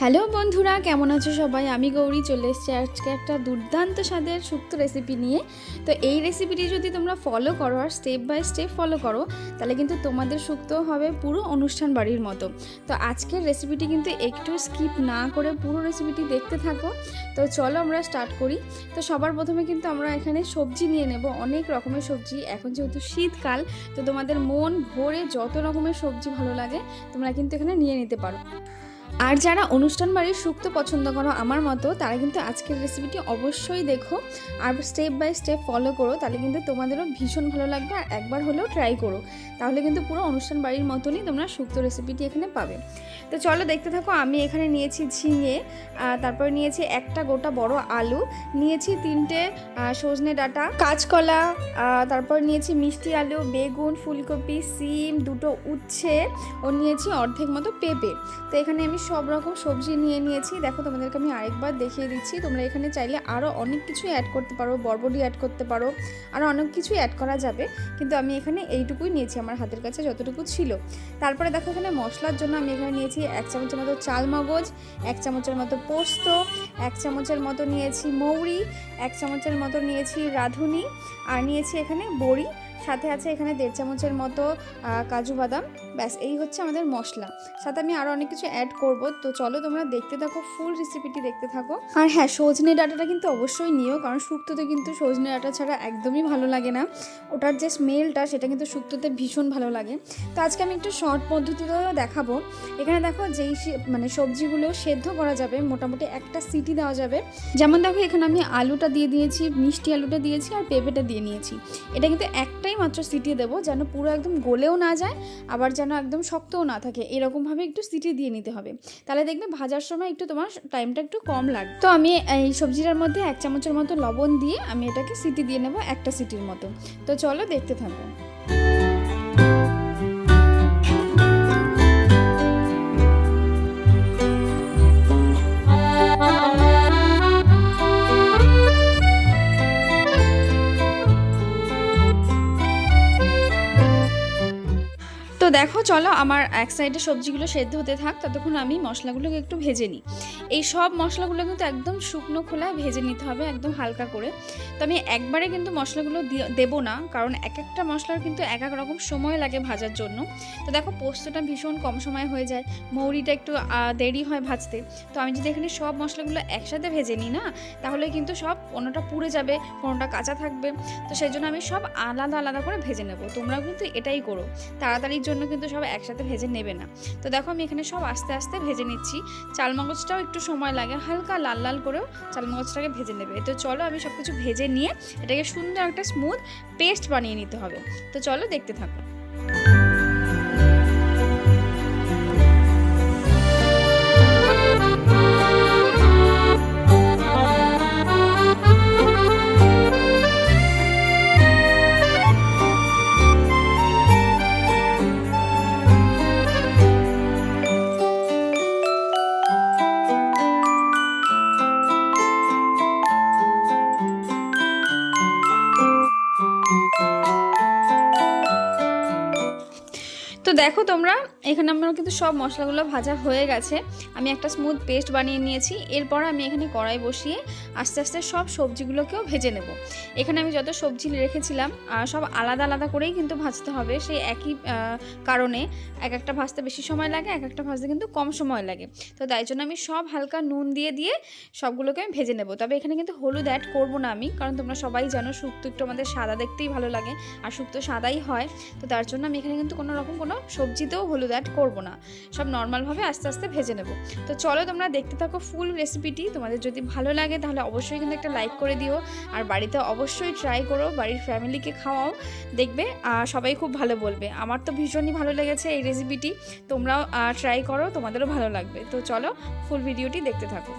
Hello বন্ধুরা, কেমন আছো সবাই? আমি গৌরী, চলে এসেছি আজকে একটা দুর্দান্ত স্বাদের সুক্ত রেসিপি নিয়ে। তো এই রেসিপিটি যদি তোমরা ফলো করো আর স্টেপ বাই স্টেপ ফলো করো, তাহলে কিন্তু তোমাদের সুক্ত হবে পুরো অনুষ্ঠান বাড়ির মতো। তো আজকের রেসিপিটি কিন্তু একটু স্কিপ না করে পুরো রেসিপিটি দেখতে থাকো। তো চলো আমরা স্টার্ট করি। তো সবার প্রথমে কিন্তু আমরা এখানে সবজি নিয়ে নেব। অনেক রকমের সবজি, এখন যেহেতু শীতকাল, তো তোমাদের মন ভরে যত রকমের সবজি ভালো লাগে, তোমরা কিন্তু এখানে নিয়ে নিতে পারো। আর যারা অনুষ্ঠান বাড়ির শুক্তো পছন্দ করো আমার মতো, তারা কিন্তু আজকের রেসিপিটি অবশ্যই দেখো। আর স্টেপ বাই স্টেপ ফলো করো, তাহলে কিন্তু তোমাদেরও ভীষণ ভালো লাগবে আর একবার হলেও ট্রাই করো। তাহলে কিন্তু পুরো অনুষ্ঠান বাড়ির মতনই তোমরা শুক্তো রেসিপিটি এখানে পাবে। তো চলো দেখতে থাকো, আমি এখানে নিয়েছি ঝিঙে তারপর নিয়েছি একটা গোটা বড় আলু, নিয়েছি তিনটে সজনে ডাঁটা, কাঁচকলা তারপর নিয়েছি মিষ্টি আলু, বেগুন, ফুলকপি, সিম, দুটো উচ্ছে, ও নিয়েছি অর্ধেক মতো পেঁপে। তো এখানে আমি সব রকম সবজি নিয়ে নিয়েছি। দেখো, তোমাদেরকে আমি আরেকবার দেখিয়ে দিচ্ছি। তোমরা এখানে চাইলে আরও অনেক কিছুই অ্যাড করতে পারো বরবডি অ্যাড করতে পারো আরও অনেক কিছুই অ্যাড করা যাবে। কিন্তু আমি এখানে এইটুকুই নিয়েছি আমার হাতের কাছে যতটুকু ছিল। তারপরে দেখো, এখানে মশলার জন্য আমি এখানে নিয়েছি এক চামচের মতো চাল মগজ এক চামচের মতো পোস্ত, এক চামচের মতো নিয়েছি মৌরি, এক চামচের মতো নিয়েছি রাঁধুনি, আর নিয়েছি এখানে বড়ি। সাথে আছে এখানে দেড় চামচের মতো কাজু বাদাম। ব্যাস, এই হচ্ছে আমাদের মশলা। সাথে আমি আরও অনেক কিছু অ্যাড করব। তো চলো তোমরা দেখতে থাকো ফুল রেসিপিটি দেখতে থাকো। আর হ্যাঁ সজনে ডাটাটা কিন্তু অবশ্যই নিও, কারণ শুক্তোতে কিন্তু সজনে ডাটা ছাড়া একদমই ভালো লাগে না। ওটার যে স্মেলটা সেটা কিন্তু শুক্তোতে ভীষণ ভালো লাগে। তো আজকে আমি একটু শর্ট পদ্ধতিতেও দেখাবো। এখানে দেখো যেই মানে সবজিগুলো সেদ্ধ করা যাবে, মোটামুটি একটা সিটি দেওয়া যাবে। যেমন দেখো, এখানে আমি আলুটা দিয়ে দিয়েছি, মিষ্টি আলুটা দিয়েছি আর পেঁপেটা দিয়ে নিয়েছি। এটা কিন্তু একটাই মাত্র সিটি দেবো, যেন পুরো একদম গলেও না যায়, আবার একদম শক্তও না থাকে, এরকমভাবে একটু সিটি দিয়ে নিতে হবে। তাহলে দেখবে ভাজার সময় একটু তোমার টাইমটা একটু কম লাগবে। তো আমি এই সবজিটার মধ্যে এক চামচের মতো লবণ দিয়ে আমি এটাকে সিটি দিয়ে নেব একটা সিটির মতো। তো চলো দেখতে থাকো। দেখো, চলো আমার এক সাইডে সবজিগুলো সেদ্ধ হতে থাক, ততক্ষণ আমি মশলাগুলোকে একটু ভেজে নিই। এই সব মশলাগুলো কিন্তু একদম শুকনো খোলায় ভেজে নিতে হবে একদম হালকা করে। তো আমি একবারে কিন্তু মশলাগুলো দেবো না, কারণ এক একটা মশলার কিন্তু এক এক রকম সময় লাগে ভাজার জন্য। তো দেখো, পোস্তটা ভীষণ কম সময় হয়ে যায়, মৌরিটা একটু দেরি হয় ভাজতে। তো আমি যদি এখানে সব মশলাগুলো একসাথে ভেজে নিই না, তাহলে কিন্তু সব কোনোটা পুড়ে যাবে কোনোটা কাঁচা থাকবে। তো সেই জন্য আমি সব আলাদা আলাদা করে ভেজে নেব। তোমরাও কিন্তু এটাই করো। তাড়াতাড়ির জন্য কিন্তু সব একসাথে ভেজে নেবে না। তো দেখো আমি এখানে সব আস্তে আস্তে ভেজে নিচ্ছি। চালমগজটাও একটু সময় লাগে, হালকা লাল লাল করেও চালমগজটাকে ভেজে নেবে। তো চলো আমি সব কিছু ভেজে নিয়ে এটাকে সুন্দর একটা স্মুথ পেস্ট বানিয়ে নিতে হবে। তো চলো দেখতে থাকো। দেখো তোমরা, এখানে আমার কিন্তু সব মশলাগুলো ভাজা হয়ে গেছে। আমি একটা স্মুথ পেস্ট বানিয়ে নিয়েছি। এরপর আমি এখানে কড়াই বসিয়ে আস্তে আস্তে সব সবজিগুলোকেও ভেজে নেব। এখানে আমি যত সবজি রেখেছিলাম সব আলাদা আলাদা করেই কিন্তু ভাজতে হবে। সেই একই কারণে এক একটা ভাজতে বেশি সময় লাগে, এক একটা ভাজতে কিন্তু কম সময় লাগে। তো তাই জন্য আমি সব হালকা নুন দিয়ে দিয়ে সবগুলোকে আমি ভেজে নেব। তবে এখানে কিন্তু হলুদ অ্যাড করব না আমি, কারণ তোমরা সবাই জানো শুক্তো একটু আমাদের সাদা দেখতেই ভালো লাগে, আর শুক্তো সাদাই হয়। তো তার জন্য আমি এখানে কিন্তু কোনো রকম কোনো সবজিতেও হলুদ অ্যাড করব না। সব নর্মালভাবে আস্তে আস্তে ভেজে নেব। তো চলো তোমরা দেখতে থাকো ফুল রেসিপিটি তোমাদের যদি ভালো লাগে তাহলে অবশ্যই কিন্তু একটা লাইক করে দিও। আর বাড়িতে অবশ্যই ট্রাই করো, বাড়ির ফ্যামিলিকে খাওয়াও। দেখবে সবাই খুব ভালো বলবে। আমার তো ভীষণই ভালো লেগেছে এই রেসিপিটি তোমরাও ট্রাই করো, তোমাদেরও ভালো লাগবে। তো চলো ফুল ভিডিওটি দেখতে থাকো।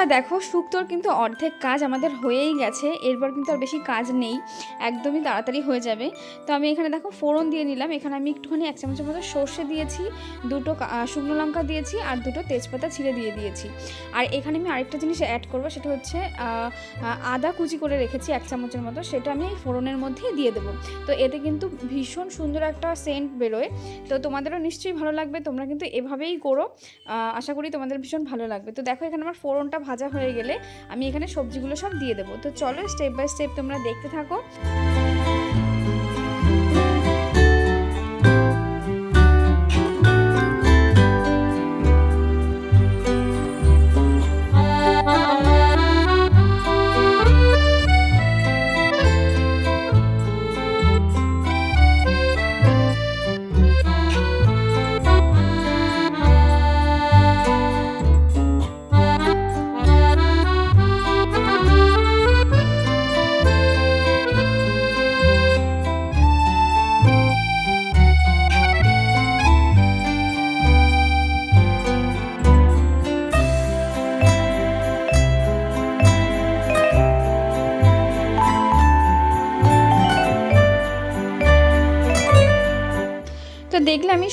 বন্ধুরা, দেখো শুক্তোর কিন্তু অর্ধেক কাজ আমাদের হয়েই গেছে। এরপর কিন্তু আর বেশি কাজ নেই। একদমই তাড়াতাড়ি হয়ে যাবে। তো আমি এখানে দেখো, ফোড়ন দিয়ে নিলাম। এখানে আমি একটুখানি এক চামচের মতো সর্ষে দিয়েছি, দুটো শুকনো লঙ্কা দিয়েছি আর দুটো তেজপাতা ছিঁড়ে দিয়ে দিয়েছি। আর এখানে আমি আরেকটা জিনিস অ্যাড করব, সেটা হচ্ছে আদা কুচি করে রেখেছি এক চামচের মতো, সেটা আমি ফোড়নের মধ্যেই দিয়ে দেবো। তো এতে কিন্তু ভীষণ সুন্দর একটা সেন্ট বেরোয়। তো তোমাদেরও নিশ্চয়ই ভালো লাগবে, তোমরা কিন্তু এভাবেই করো। আশা করি তোমাদের ভীষণ ভালো লাগবে। তো দেখো, এখানে আমার ফোড়নটা ভাজা হয়ে গেলে আমি এখানে সবজিগুলো সব দিয়ে দেবো। তো চলো স্টেপ বাই স্টেপ তোমরা দেখতে থাকো।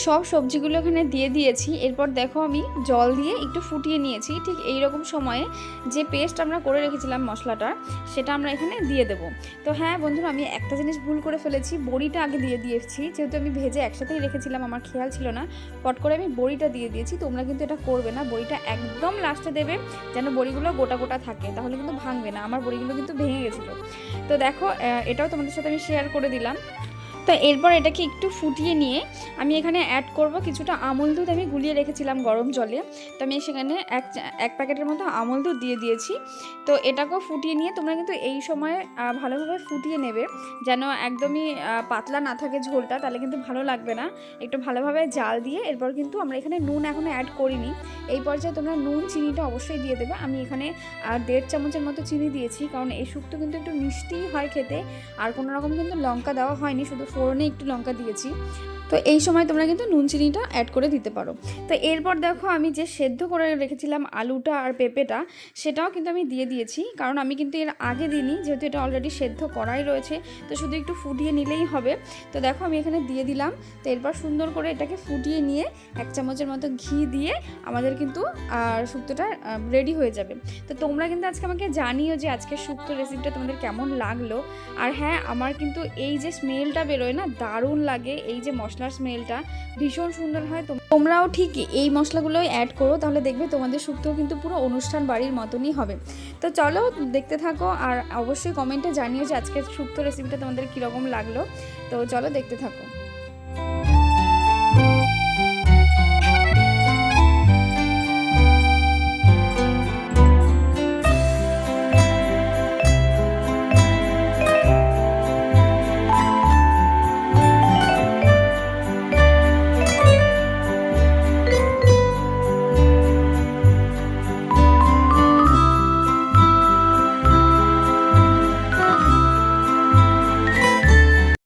সব সবজিগুলো এখানে দিয়ে দিয়েছি। এরপর দেখো আমি জল দিয়ে একটু ফুটিয়ে নিয়েছি। ঠিক এই রকম সময়ে যে পেস্ট আমরা করে রেখেছিলাম মশলাটার সেটা আমরা এখানে দিয়ে দেব। তো হ্যাঁ বন্ধুরা, আমি একটা জিনিস ভুল করে ফেলেছি। বড়িটা আগে দিয়ে দিয়েছি। যেহেতু আমি ভেজে একসাথেই রেখেছিলাম, আমার খেয়াল ছিল না। পট করে আমি বড়িটা দিয়ে দিয়েছি। তোমরা কিন্তু এটা করবে না। বড়িটা একদম লাস্টে দেবে, যেন বড়িগুলো গোটা গোটা থাকে। তাহলে কিন্তু ভাঙবে না। আমার বড়িগুলো কিন্তু ভেঙে গেছিল। তো দেখো এটাও তোমাদের সাথে আমি শেয়ার করে দিলাম। তো এরপর এটাকে একটু ফুটিয়ে নিয়ে আমি এখানে অ্যাড করব কিছুটা আমুল দুধ আমি গুলিয়ে রেখেছিলাম গরম জলে। তো আমি সেখানে এক এক প্যাকেটের মতো আমুল দুধ দিয়ে দিয়েছি। তো এটাকেও ফুটিয়ে নিয়ে তোমরা কিন্তু এই সময় ভালোভাবে ফুটিয়ে নেবে। যেন একদমই পাতলা না থাকে ঝোলটা, তাহলে কিন্তু ভালো লাগবে না। একটু ভালোভাবে জাল দিয়ে এরপর কিন্তু আমরা এখানে নুন এখনও অ্যাড করিনি। এই পর্যায়ে তোমরা নুন, চিনিটা অবশ্যই দিয়ে দেবে। আমি এখানে দেড় চামচের মতো চিনি দিয়েছি। কারণ এই শুক্তো কিন্তু একটু মিষ্টিই হয় খেতে। আর কোনো রকম কিন্তু লঙ্কা দেওয়া হয়নি, শুধু ফোড়নে একটু লঙ্কা দিয়েছি। তো এই সময় তোমরা কিন্তু নুন চিনিটা অ্যাড করে দিতে পারো। তো এরপর দেখো আমি যে সেদ্ধ করে রেখেছিলাম আলুটা আর পেঁপেটা, সেটাও কিন্তু আমি দিয়ে দিয়েছি। কারণ আমি কিন্তু এর আগে দিইনি, যেহেতু এটা অলরেডি সেদ্ধ করাই রয়েছে, তো শুধু একটু ফুটিয়ে নিলেই হবে। তো দেখো আমি এখানে দিয়ে দিলাম। তো এরপর সুন্দর করে এটাকে ফুটিয়ে নিয়ে এক চামচের মতো ঘি দিয়ে আমাদের কিন্তু, আর শুক্তোটা রেডি হয়ে যাবে। তো তোমরা কিন্তু আজকে আমাকে জানিও যে আজকে শুক্তো রেসিপিটা তোমাদের কেমন লাগল। আর হ্যাঁ আমার কিন্তু এই যে স্মেলটা বেরোয় না, দারুণ লাগে। এই যে মশলার স্মেলটা ভীষণ সুন্দর হয়। তোমরাও ঠিক এই মশলাগুলোই অ্যাড করো, তাহলে দেখবে তোমাদের শুক্তো কিন্তু পুরো অনুষ্ঠান বাড়ির মতনই হবে। তো চলো দেখতে থাকো, আর অবশ্যই কমেন্টে জানিও যে আজকের শুক্তো রেসিপিটা তোমাদের কীরকম লাগল। তো চলো দেখতে থাকো।